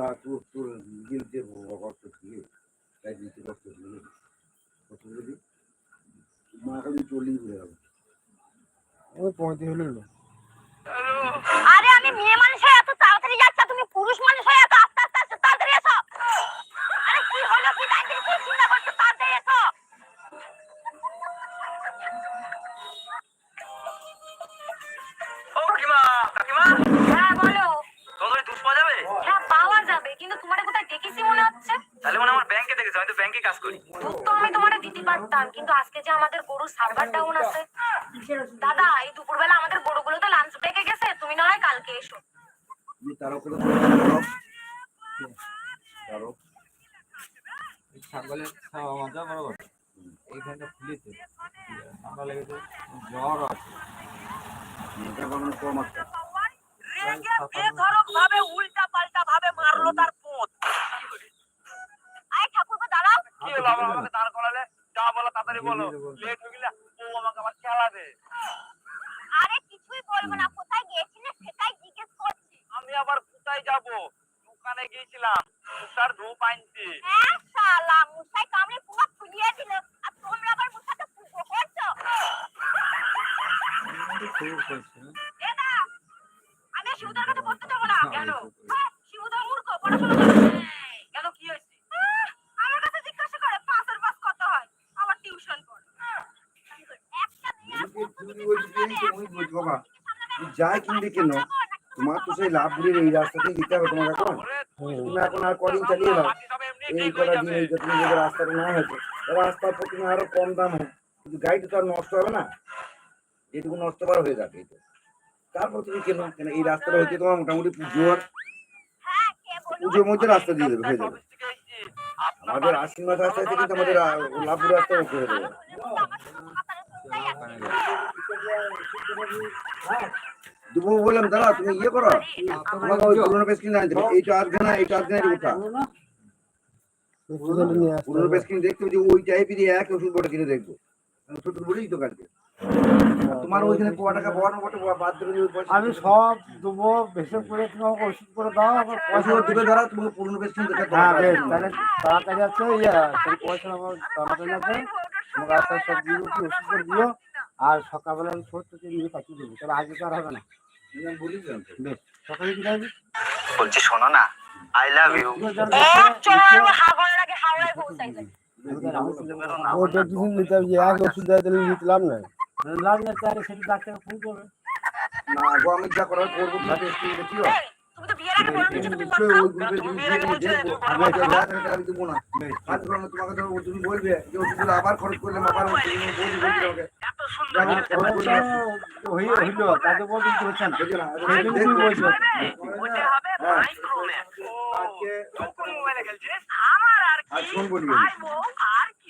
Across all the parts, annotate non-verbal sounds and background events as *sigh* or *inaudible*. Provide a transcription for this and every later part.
দা তোর তোর গিলতে কষ্ট দিয়ে তাই দিতে কষ্ট দিয়ে কষ্ট ma মা ni choli ঘুরে গেল ও পঁয়ত্রিশ হলো আরে আমি মেয়ে মানুষ এত তাড়াতাড়ি যাচ্ছ, তুমি পুরুষ মানুষ তোমার কোথায় ডেকেছি মনে হচ্ছে? তাহলে মনে আমার ব্যাংকে দেখেছ আমি তো ব্যাংকে কাজ করি। দুধ তো আমি তোমারে দিতে পারতাম কিন্তু আজকে যে আমাদের গরুর সার্ভার ডাউন আছে। দাদা এই দুপুরবেলা আমাদের গরুগুলো তো লাঞ্চ ব্রেকে গেছে তুমি না হয় কালকে এসো। তার উপরে ছাগলের খাওয়া মজা বরাবর এইখানটা ফুলেছে ঠান্ডা লেগেছে জ্বর আছে। কম একটা ভাবে উল্টা পাল্টা ভাবে মারলো তার কি হলো আবার আমাকে দাঁড় করালে? যা বলো তাড়াতাড়ি বলো। লেট হয়ে গেলে ও আমাকে আবার খেলাবে। আরে কিছুই বলব না কোথায় গিয়েছিলে সেটাই জিজ্ঞেস করছি। আমি আবার কোথায় যাব? দোকানে গিয়েছিলাম তুষার ধূপ আনতে। হ্যাঁ শালা মুসাই কামড়ে পুরো ফুলিয়ে দিল। আর তোমরা আবার মুসাতে পুজো করছ? শুরু করছে না? আমি শিবুদার কাছে পড়তে যাব না। কেন হ্যাঁ, শিবুদা মূর্খ পড়াশোনা করে না। কেন কি হয়েছে আহ, আমার কাছে জিজ্ঞাসা করে পাঁচের পাস কত হয় আবার টিউশন পড়ে একটা মেয়ে আর তুমি পড়তে তুমি বলছি সামনে যে তুমি বলছি বাবা সামনে তুমি যাই কিনবে কেন, তোমার তো সেই লাভ বুড়ির এই রাস্তাতেই দিতে হবে তোমাকে এখন। তুমি এখন আর কদিন চালিয়ে দাও। এই কটা দিন এই তুমি যদি রাস্তাটা না হয়েছে রাস্তার প্রথমে আরও কম দাম হয়। কিন্তু গাড়ি তো আর নষ্ট হবে না। যেটুকু নষ্ট করা হয়ে যাবে। তারপর তুমি কেন কেন এই রাস্তাটা হচ্ছে তোমার মোটামুটি পুজোর পুজোর মধ্যে রাস্তা দিয়ে দেবে, হয়ে যাবে। আমাদের আশীর্বাদ আসতে আসতে কিন্তু আমাদের লাভপুর রাস্তা ওকে হয়ে যাবে বললাম দাদা তুমি ইয়ে করো। তোমাকে ওই পুরোনো কিনে আনতে উঠা একটুখানি পুরোনো কিনে দেখতে যে ওই টাইপেরই এক ওষুধ কিনে দেখব। ছোট বলেই তো কালকে। তোমার ওইখানে ক টাকা বাদ দেবে আমি সব দেবো করে তুমি আমাকে ওষুধ করে দাও পয়সা দুটো ধরা তোমাকে পুরোনো পেস কিনে দেখে হ্যাঁ বেশ তাহলে আছে ইয়া তাহলে পয়সা আমার আছে সব দিয়ে দিচ্ছি ওষুধ করে দিও। আর সকালবেলা আমি ছোট্ট থেকে নিয়ে পাঠিয়ে দেবো তাহলে আগে তো আর হবে না। বলছি শোনো না আই লাভ ইউ পৌঁছাই যাই নিতে হবে এক ওষুধ দেয় তাহলে নিতলাম না লাভ না তাহলে সেটা ডাক্তার ফোন করবে। না গো আমি যা করার করব আমি দেবো না তোমাকে ধরো তুমি বলবে যে ওষুধগুলো আবার খরচ করলে আবার হ্যাঁ। আর ফোন বলবি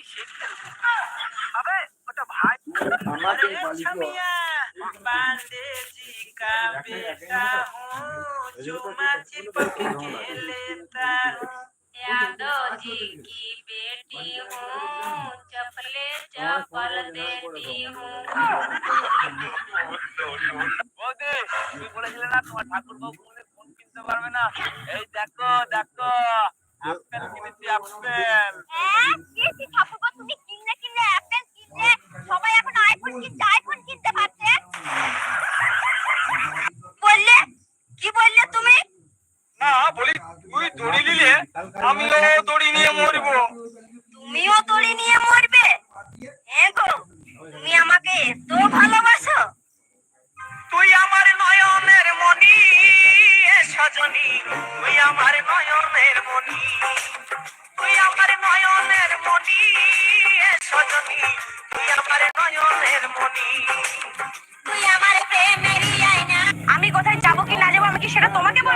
ভাই বউ আর কি শিখতে হবে ওটা ভাই আমাকে अरे बालिका छमिया बांदे जी का बेटा हूँ चुमा चिपक के लेता हूँ यादव जी की बेटी हूँ चपले चपल देती हूँ বৌদি তুমি বলেছিলে না তোমার ঠাকুর বউ কোনদিন ফোন কিনতে পারবে না এই দেখো দেখো আপেল কিনেছি আপেল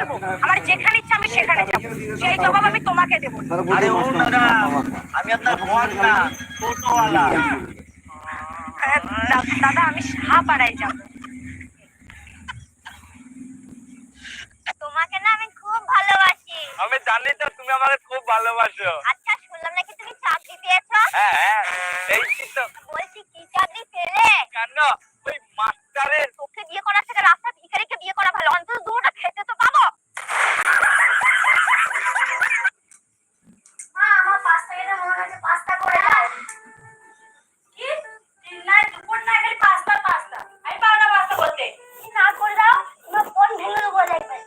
তোমাকে আমার যেখানে ইচ্ছা আমি সেখানে যাব। সেই জবাব আমি তোমাকে দেবো আরে ও দাদা আমি আপনার ভর না টোটোওয়ালা দাদা আমি সাহাপাড়ায় যাব। তোমাকে না আমি খুব ভালোবাসি। আমি জানি তো তুমি আমাকে খুব ভালোবাসো। আচ্ছা শুনলাম নাকি তুমি চাকরি পেয়েছ? হ্যাঁ হ্যাঁ এই তো। বলছি কি চাকরি পেলে? কেন? ওই যাবেন তোকে বিয়ে করার থেকে রাস্তা ভিখারিকে বিয়ে করা ভালো। অন্তত দুটা খেতে তো পাবো। আমার পাস্তা এটা মনে হচ্ছে পাস্তা করে দাও। কি? না দুপুর না পাস্তা পাস্তা। আমি পারো না বলতে কি না করে দাও? তোমার ফোন ভেঙে দেবো দেখবে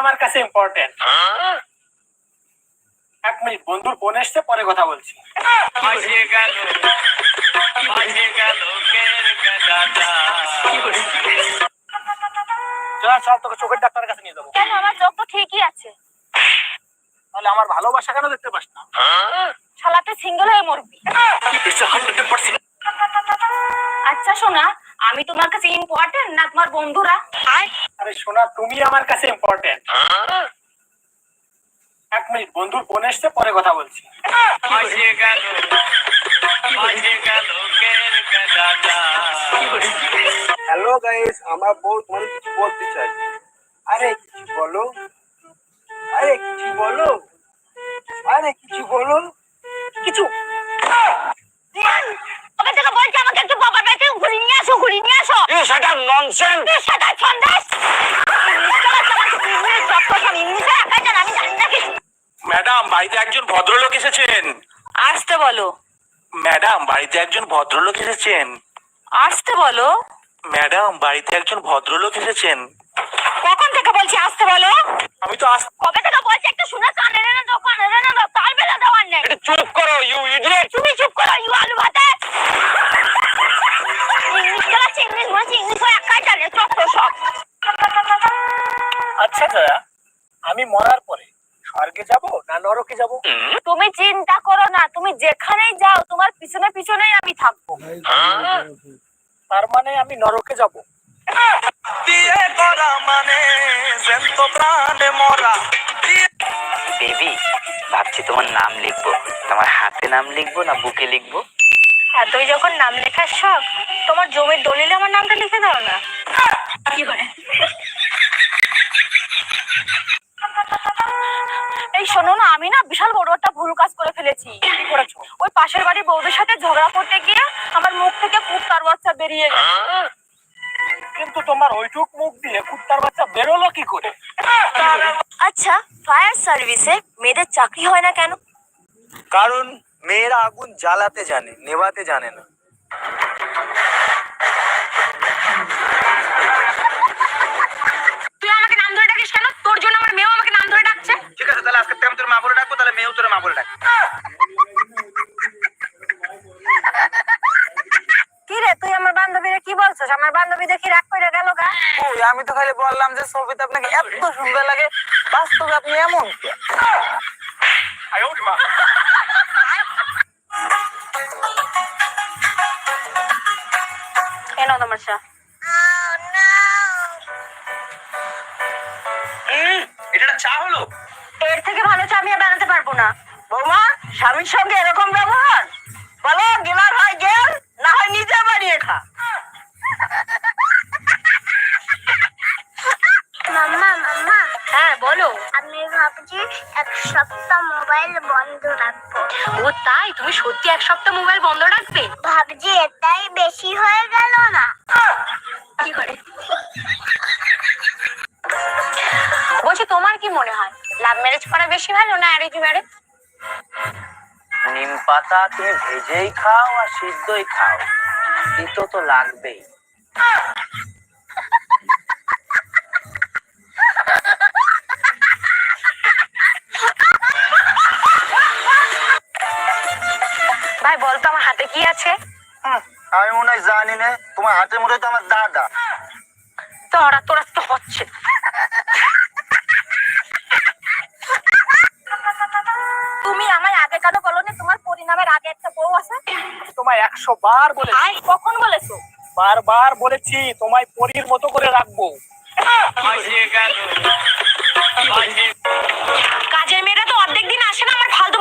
আমার কাছে ইম্পর্টেন্ট এক মিনিট বন্ধুর ফোন এসছে পরে কথা বলছি। চল চল তোকে চোখের ডাক্তারের কাছে নিয়ে যাব। কেন? আমার চোখ তো ঠিকই আছে। তাহলে আমার ভালোবাসা কেন দেখতে পাস না? শালাতে সিঙ্গেল হয়ে মরবি। আচ্ছা শোনা আমি তোমার কাছে ইম্পর্টেন্ট না তোমার বন্ধুরা? আরে সোনা তুমি আমার কাছে ইম্পর্টেন্ট এক মিনিট বন্ধুর ফোন এসছে পরে কথা বলছি। হ্যালো গাইস আমার বউ তোমার কিছু বলতে চাই আরে কিছু বলো। আরে কিছু বলো। আরে কিছু বলো। কিছু। থেকে বলছি আমাকে একটু বাবার বাড়িতে ঘুরি নিয়ে আসো ঘুরি নিয়ে আসো। ম্যাডাম বাড়িতে একজন ভদ্রলোক এসেছেন। আসতে বলো। ম্যাডাম বাড়িতে একজন ভদ্রলোক এসেছেন। আসতে বলো। ম্যাডাম বাড়িতে একজন ভদ্রলোক এসেছেন। বলছি আসতে বলো। আমি তো আস কবে থেকে বলছি একটা শুনে কানে রেনে দাও কানে দাও তার বেলা দেওয়ার নেই। একটু চুপ করো ইউ ইডিয়েট তুমি চুপ করো ইউ আলু ভাতে। ইংলিশ চালাচ্ছে ইংলিশ বলছি ইংলিশ হয়ে একাই জানে চত্ব সব। আচ্ছা দয়া আমি মরার পরে স্বর্গে যাব না নরকে যাব? তুমি চিন্তা করো না তুমি যেখানেই যাও তোমার পিছনে পিছনেই আমি থাকব। তার মানে আমি নরকে যাব। বিয়ে করা মানে জ্যান্ত প্রাণে মরা। বেবি ভাবছি তোমার নাম লিখব। তোমার হাতে নাম লিখব না বুকে লিখব? এতই যখন নাম লেখার শখ তোমার জমির দলিলে আমার নামটা লিখে দাও না। কি করে? এই শোনো না আমি না বিশাল বড় একটা ভুল কাজ করে ফেলেছি। কি করেছ? ওই পাশের বাড়ির বৌদির সাথে ঝগড়া করতে গিয়ে আমার মুখ থেকে কুত্তার বাচ্চা বেরিয়ে গেছে। কিন্তু তোমার ওইটুক মুখ দিয়ে কুত্তার বাচ্চা বেরোলো কি করে? আচ্ছা ফায়ার সার্ভিসে মেয়েদের চাকরি হয় না কেন? কারণ মেয়েরা আগুন জ্বালাতে জানে নেভাতে জানে না। তুই আমাকে নাম ধরে ডাকিস কেন? তোর জন্য আমার মেয়েও আমাকে নাম ধরে ডাকছে। ঠিক আছে তাহলে আজকে আমি তোর মা বলে ডাকবো তাহলে মেয়েও তোর মা বলে ডাকবো। কি রে তুই আমার বান্ধবীরা কি বলছিস? আমার বান্ধবী দেখি রাগ ওই আমি তো খালি বললাম যে ছবিতে আপনাকে এত সুন্দর লাগে বাস্তবে আপনি এমন কেন তোমার চা। এটা চা হলো? এর থেকে ভালো চা আমি আর বানাতে পারব না। বৌমা স্বামীর সঙ্গে এরকম ব্যবহার তুমি সত্যি এক সপ্তাহ মোবাইল বন্ধ রাখবে? ভাবছি এটাই বেশি হয়ে গেল না। কি করে? বলছি তোমার কি মনে হয়? লাভ ম্যারেজ করা বেশি ভালো না অ্যারেঞ্জ ম্যারেজ নিম পাতা তুমি ভেজেই খাও আর সিদ্ধই খাও। তিতো তো লাগবেই। হাতে কি আছে? আমি মনে হয় জানি না। তোমার হাতের মধ্যে তো আমার দাদা। তোরা তোরা তো হচ্ছে। তুমি আমায় আগে কেন বলো না তোমার পরিণামের আগে একটা বউ আছে। তোমায় একশো বার বলে কখন বলেছ? বারবার বলেছি তোমায় পরীর মতো করে রাখব বাজে গেল বাজে কাজের মেয়েরা তো অর্ধেক দিন আসে না আমার ফালতু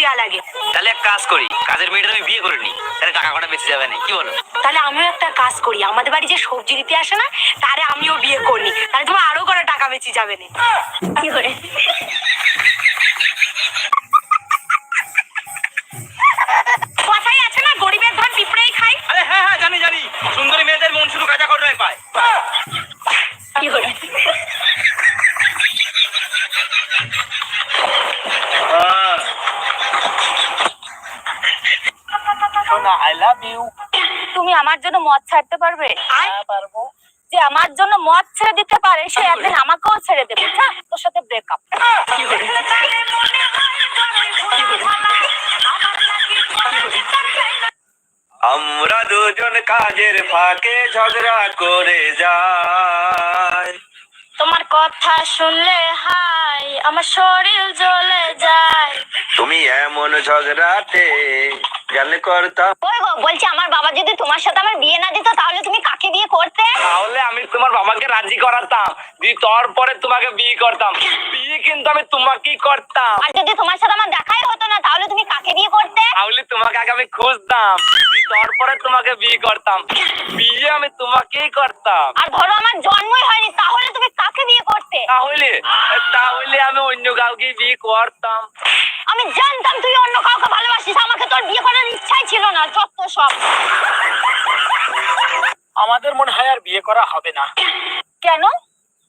দেওয়া লাগে। তাহলে এক কাজ করি কাজের মেয়েটা আমি বিয়ে করে নি তাহলে টাকা কটা বেঁচে যাবে না কি বলো? তাহলে আমিও একটা কাজ করি আমাদের বাড়ি যে সবজি দিতে আসে না তারে আমিও বিয়ে করি তাহলে তোমার আরও করে টাকা বেঁচে যাবে না কি করে কথাই আছে না গরিবের ধন পিঁপড়েই খাই আরে হ্যাঁ হ্যাঁ জানি জানি সুন্দরী মেয়েদের মন শুধু কাজা করবে পায় কি করে সোনা আই লাভ ইউ তুমি আমার জন্য মদ ছাড়তে পারবে? হ্যাঁ পারব। যে আমার জন্য মদ ছেড়ে দিতে পারে সে একদিন আমাকেও ছেড়ে দেবে। যা তোর সাথে ব্রেকআপ আমরা দুজন কাজের ফাঁকে ঝগড়া করে যাই। তোমার কথা শুনলে হাই আমার শরীর জ্বলে যায়। তুমি এমন ঝগড়াতে জানলে করতাম ওই গো বলছি আমার বাবা যদি তোমার সাথে আমার বিয়ে না দিত তাহলে তুমি কাকে বিয়ে করতে? তাহলে আমি তোমার বাবাকে রাজি করাতাম। দিয়ে তারপরে তোমাকে বিয়ে করতাম। বিয়ে কিন্তু আমি তোমাকেই করতাম। আর যদি তোমার সাথে আমার দেখাই হতো না তাহলে তুমি কাকে বিয়ে করতে? তাহলে তোমাকে আগে আমি খুঁজতাম। দিয়ে তারপরে তোমাকে বিয়ে করতাম। বিয়ে আমি তোমাকেই করতাম। আর ধরো আমার জন্মই হয়নি তাহলে তুমি কাকে বিয়ে করতে। তাহলে তাহলে আমি অন্য কাউকে বিয়ে করতাম। আমি জানতাম তুই অন্য কাউকে ভালোবাসিস আমাকে তোর বিয়ে করার ইচ্ছাই ছিল না যত সব। আমাদের মনে হয় আর বিয়ে করা হবে না। কেন?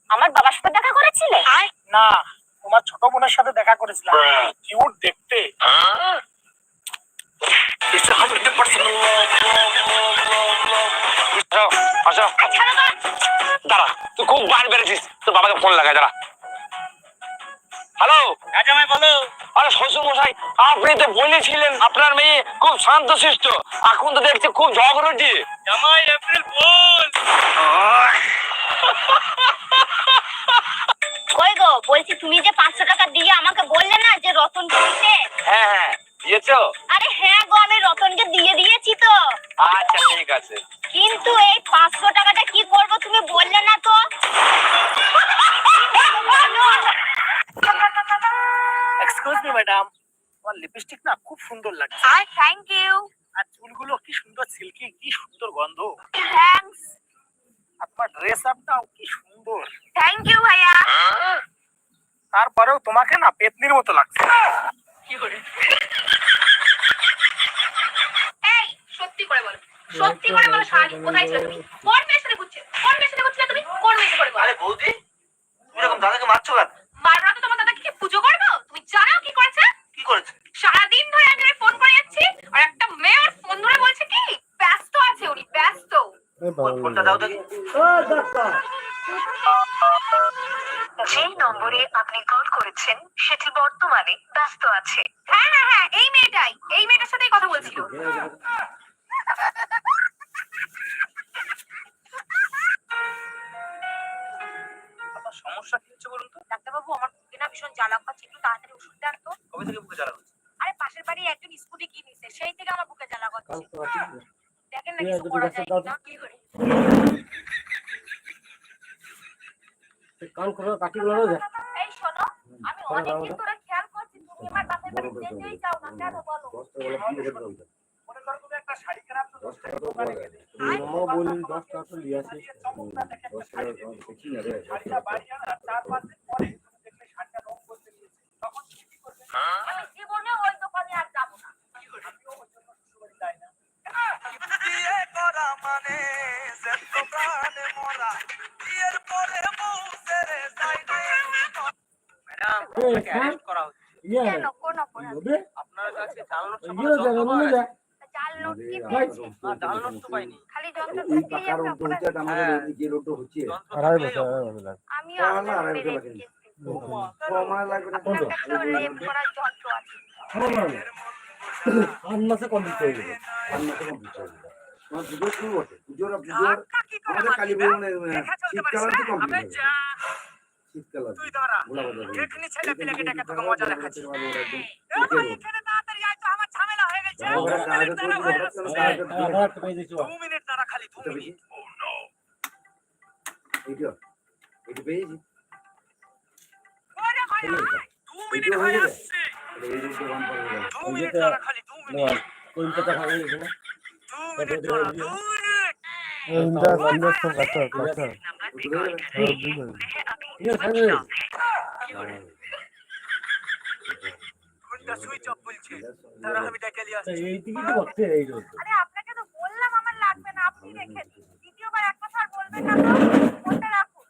আমার বাবার সাথে দেখা করেছিলে? না তোমার ছোট বোনের সাথে দেখা করেছিলাম। কিউট দেখতে। আসো দাঁড়া তুই খুব বার বেড়েছিস তোর বাবাকে ফোন লাগা দাঁড়া। হ্যালো? জামাই বলো। আরে শ্বশুর মশাই আপনি তো বলেছিলেন আপনার মেয়ে খুব শান্তশিষ্ট এখন তো দেখছি খুব ঝগড়টি জামাই এপ্রিল ফুল কই গো বলছি তুমি যে পাঁচশো টাকা দিয়ে আমাকে বললে না যে রতন হ্যাঁ হ্যাঁ। দিয়েছ? আরে হ্যাঁ গো আমি রতনকে দিয়ে দিয়েছি তো। আচ্ছা ঠিক আছে। কিন্তু এই পাঁচশো টাকাটা কি করব তুমি বললে না তো। এক্সকিউজ মি ম্যাডাম তোমার লিপস্টিক না খুব সুন্দর লাগছে। আই থ্যাংক ইউ আর চুলগুলো কি সুন্দর সিল্কি কি সুন্দর গন্ধ। থ্যাঙ্কস আর তোমার ড্রেস আপটাও কি সুন্দর। থ্যাংক ইউ ভাইয়া। তারপরেও তোমাকে না পেতনির মতো লাগছে। এই সত্যি করে বলো। সত্যি করে বলো সারাদিন কোথায় ছিলে তুমি? কোন মেয়ের সাথে ঘুরছিলে? কোন মেয়ের সাথে ঘুরছিলে তুমি? কোন মেয়ের সাথে আরে বৌদি তুমি এরকম দাদাকে মারছো কেন? মারবো না তো তোমার দাদাকে কি পুজো করব? তুমি জানো কি করেছে? কি করেছে? সারাদিন ধরে আমি ফোন করে যাচ্ছি আর একটা মেয়ে ওর ফোন ধরে বলছে কি ব্যস্ত আছে উনি ব্যস্ত। ফোনটা দাও দেখি। যে নম্বরে আপনি কল করেছেন সেটি বর্তমানে ব্যস্ত আছে। হ্যাঁ হ্যাঁ হ্যাঁ এই মেয়েটাই এই মেয়েটার সাথেই কথা বলছিল। সমস্যা কি হচ্ছে বলুন তো? ডাক্তারবাবু আমার বুকে না ভীষণ জ্বালা পাচ্ছে একটু তাড়াতাড়ি ওষুধ দেন তো। কবে থেকে বুকে জ্বালা হচ্ছে? আরে পাশের বাড়ি একজন স্কুটি কিনেছে সেই থেকে আমার বুকে জ্বালা করছে। দেখেন না কিছু করা যায়। কিনা কি করে। কান খোলা কাটি গুলো না এই শোনো আমি হ্যাঁ, অনেকদিন ধরে আমি জীবনে ওই দোকানে আর যাব না। মানে মরা। বিয়ের পরে বউ ছেড়ে যায় না। ম্যাডাম করা হচ্ছে। ইয়ে কেন? কোন অপরাধ? হবে আপনার কাছে জাল নোট ইয়ে যাবে মনে যায় জাল নোট কি আমাদের পেয়েছি জাল নোট তো পাইনি। খালি যন্ত্র এই দিয়েই টাকার আমরা উল্টো হচ্ছে আর আমাদের হ্যাঁ। যে রোডটা হচ্ছে। আড়াই বছর আড়াই বছর। আমিও না, না, আপনাদের আড়াই বছর পেরেছি। সময় লাগবে না। যন্ত্র আছে। আট মাসে কমপ্লিট হয়ে যাবে। আমার পুজো শুরু হচ্ছে পুজোর পুজোর আমাদের কালী মানে, শীতকাল কমপ্লিট তুই দাঁড়া। এখানে ছেলে পেলেকে ডেকে তোকে মজা দেখাচ্ছি। এখানে তাড়াতাড়ি আয় তো আমার ঝামেলা হয়ে গেছে। দু মিনিট দাঁড়া খালি দু মিনিট? এইটা পেয়েছি? এটা। দু মিনিট হয়ে আসছে। দু মিনিট দাঁড়া খালি দু মিনিট। কলকাতা খাওয়া গেছে দু মিনিট দাঁড়া আপনাকে তো বললাম আমার লাগবে না আপনি রেখে দিন দ্বিতীয়বার এক কথা আর বলবেন না তো রাখুন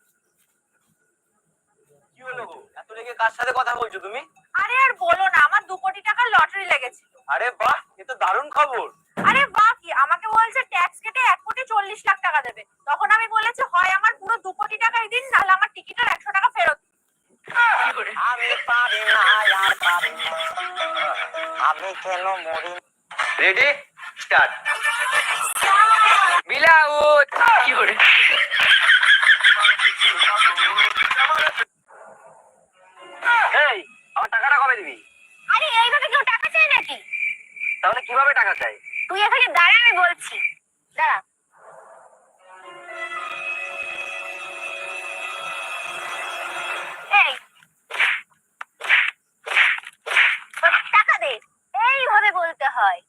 কি হলো এত রেগে কার সাথে কথা বলছো তুমি? আরে আর বলো না আমার দু কোটি টাকার লটারি লেগেছিল আরে বাহ এ তো দারুণ খবর। আরে বাহ কি আমাকে বলছে ট্যাক্স কেটে এক কোটি চল্লিশ লাখ টাকা দেবে। তখন আমি বলেছি হয় আমার পুরো দু কোটি টাকাই দিন নাহলে আমার টিকিটের একশো টাকা ফেরত আমি পারি না আর না। আমি কেন মরি? রেডি স্টার্ট মিলাউদ কি করে? এই আমার টাকাটা কবে দিবি? তাহলে কীভাবে টাকা চাই? তুই এখানে দাঁড়া, আমি বলছি। দাঁড়া। টাকা দে। এইভাবে বলতে হয়।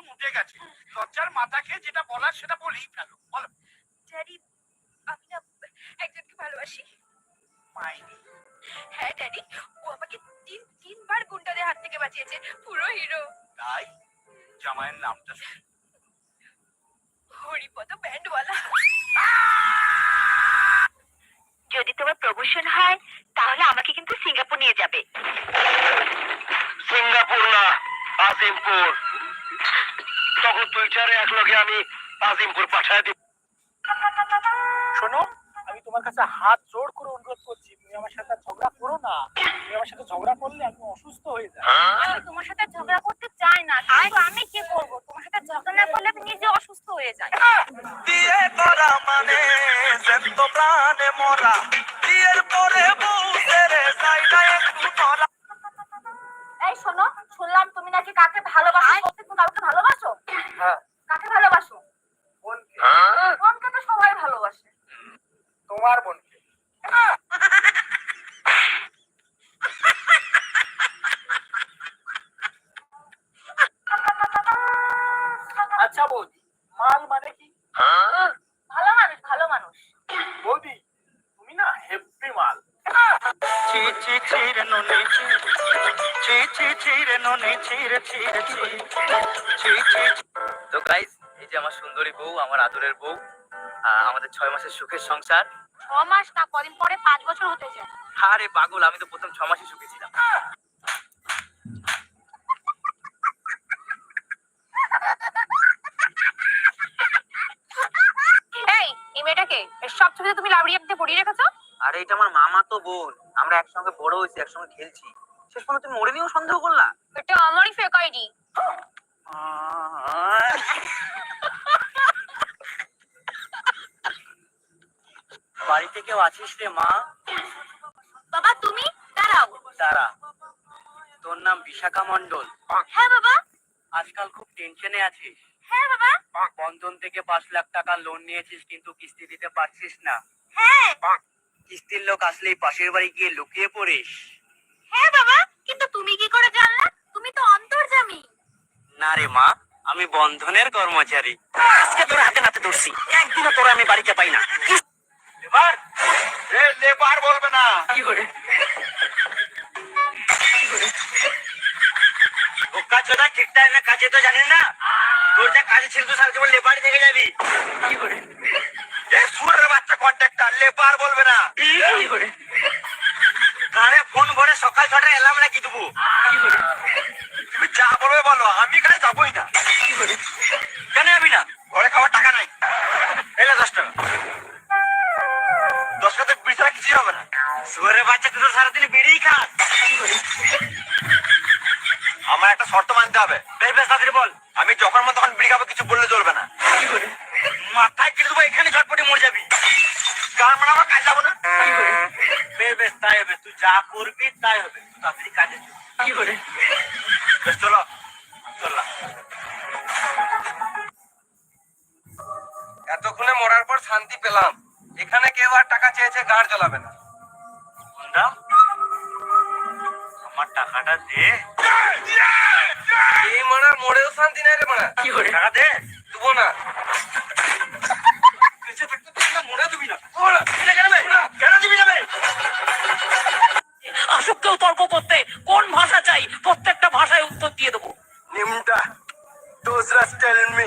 এখন উঠে গেছে। লজ্জার মাথা খেয়ে যেটা বলার সেটা বলেই ফেলো। বলো। ড্যাডি আমি না একজনকে ভালোবাসি। হ্যাঁ ড্যাডি ও আমাকে তিন তিনবার গুন্ডাদের হাত থেকে বাঁচিয়েছে পুরো হিরো। তাই? জামাইয়ের নামটা হরিপদ ব্যান্ডওয়ালা। যদি তোমার প্রমোশন হয় তাহলে আমাকে কিন্তু সিঙ্গাপুর নিয়ে যাবে। সিঙ্গাপুর না আজিমপুর। তখন টুইটারে এক লগে আমি আজিমপুর পাঠায় দিব। শোনো আমি তোমার কাছে হাত জোর করে অনুরোধ করছি তুমি আমার সাথে ঝগড়া করো না। তুমি আমার সাথে ঝগড়া করলে আমি অসুস্থ হয়ে যাই আমি তোমার সাথে ঝগড়া করতে চাই না কিন্তু আমি কি করব? তোমার সাথে ঝগড়া না করলে আমি নিজে অসুস্থ হয়ে যাই। বিয়ে করা মানে জ্যান্ত প্রাণে মরা। তো গাইস এই যে আমার সুন্দরী বউ আমার আদরের বউ আমাদের ছয় মাসের সুখের সংসার। ছ মাস না কদিন পরে পাঁচ বছর হতে যায়। আরে পাগল আমি তো প্রথম ছ মাসই সুখে ছিলাম। এই মেয়েটাকে সব ছবিতে তুমি একটা পড়িয়ে রেখেছো? আরে এটা আমার মামা তো বোন আমরা একসঙ্গে বড় হয়েছি একসঙ্গে খেলছি। শেষ পর্যন্ত তুমি মরে নিয়েও সন্দেহ করলা? এটা আমারই ফেক আইডি *laughs* বাড়িতে কেউ আছিস রে মা? বাবা তুমি? দাঁড়াও। দাঁড়া। তোর নাম বিশাখা মন্ডল হ্যাঁ বাবা। আজকাল খুব টেনশনে আছিস। হ্যাঁ বাবা। বন্ধন থেকে পাঁচ লাখ টাকা লোন নিয়েছিস কিন্তু কিস্তি দিতে পারছিস না। হ্যাঁ। কিস্তির লোক আসলেই পাশের বাড়ি গিয়ে লুকিয়ে পড়িস। হ্যাঁ বাবা। কিন্তু তুমি কি করে জানলা? তুমি তো অন্তর্জামী। না রে মা আমি বন্ধনের কর্মচারী। আজকে তোর হাতে নাতে ধরছি। একদিনও তোরা আমি বাড়িতে পাই না। লেবার? লেবার বলবে না। কি করে? বোকা চোদা ঠিক টাইমে কাজে তো জানিস না। তোর যা কাজে ছিল তো সারা জীবন লেবার দেখে যাবি। কি করে? এ সুরের বাচ্চা কন্ট্রাক্টর লেবার বলবে না। কি করে? কানে ফোন করে সকাল ছটায় এলাম নাকি দেবো। তুমি যা বলবে বলো, আমি কাজ যাবোই না। গাড় জ্বালাবে না? আমার টাকাটা দে। এই মানা মরেও শান্তি নাই রে মানা কি করে টাকা দে দেবো না। তর্ক করতে কোন ভাষা চাই? প্রত্যেকটা ভাষায় উত্তর দিয়ে দেবো। নিমটা দোসরা টেল মি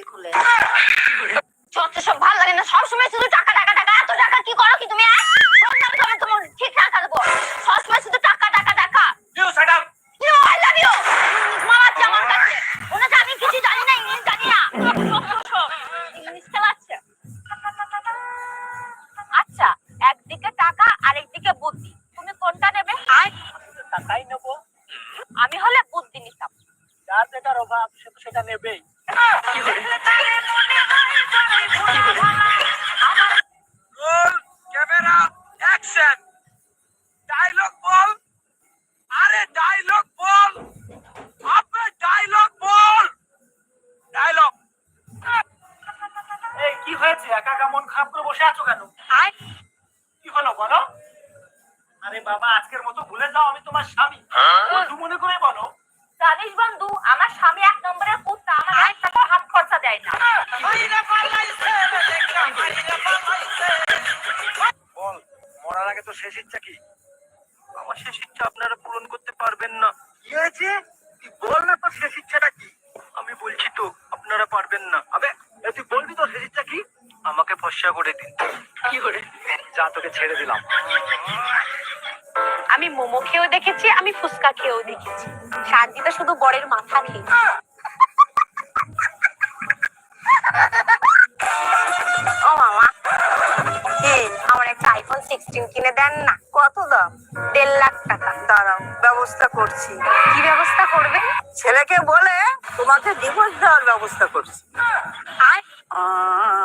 কি হয়েছে? একা একা মন খারাপ করে বসে আছো কেন? কি হলো বলো? আরে বাবা আজকের মতো ভুলে যাও আমি তোমার স্বামী। বন্ধু মনে করে বলো। জানিস বন্ধু আমার স্বামী এক নম্বরের কুত্তা আমার এক টাকা হাত খরচা দেয় না। বল মরার আগে তো শেষ ইচ্ছা কি? আমার শেষ ইচ্ছা আপনারা পূরণ করতে পারবেন না। কি হয়েছে? তুই বল না তোর শেষ ইচ্ছাটা কি? আমি বলছি তো। আপনারা পারবেন না। আবে তুই বলবি তো সেজিটটা কি? আমাকে ফসা করে দিন। কি করে? যা তোকে ছেড়ে দিলাম। আমি মোমো খেয়েও দেখেছি আমি ফুচকা খেয়েও দেখেছি। শান্তিতে শুধু বরের মাথা খেয়ে আইফোন কিনে দেন না। কত দাম? দেড় লাখ টাকা। দাঁড়াও ব্যবস্থা করছি। কি ব্যবস্থা করবে? ছেলেকে বলে তোমাকে ডিভোর্স দেওয়ার ব্যবস্থা করছি। চোখ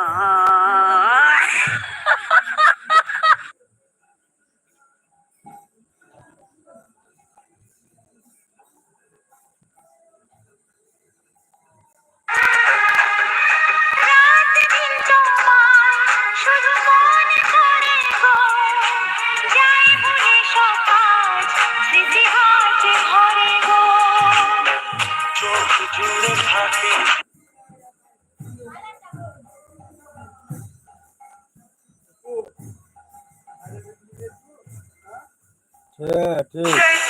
ঠিক ঠিক সেই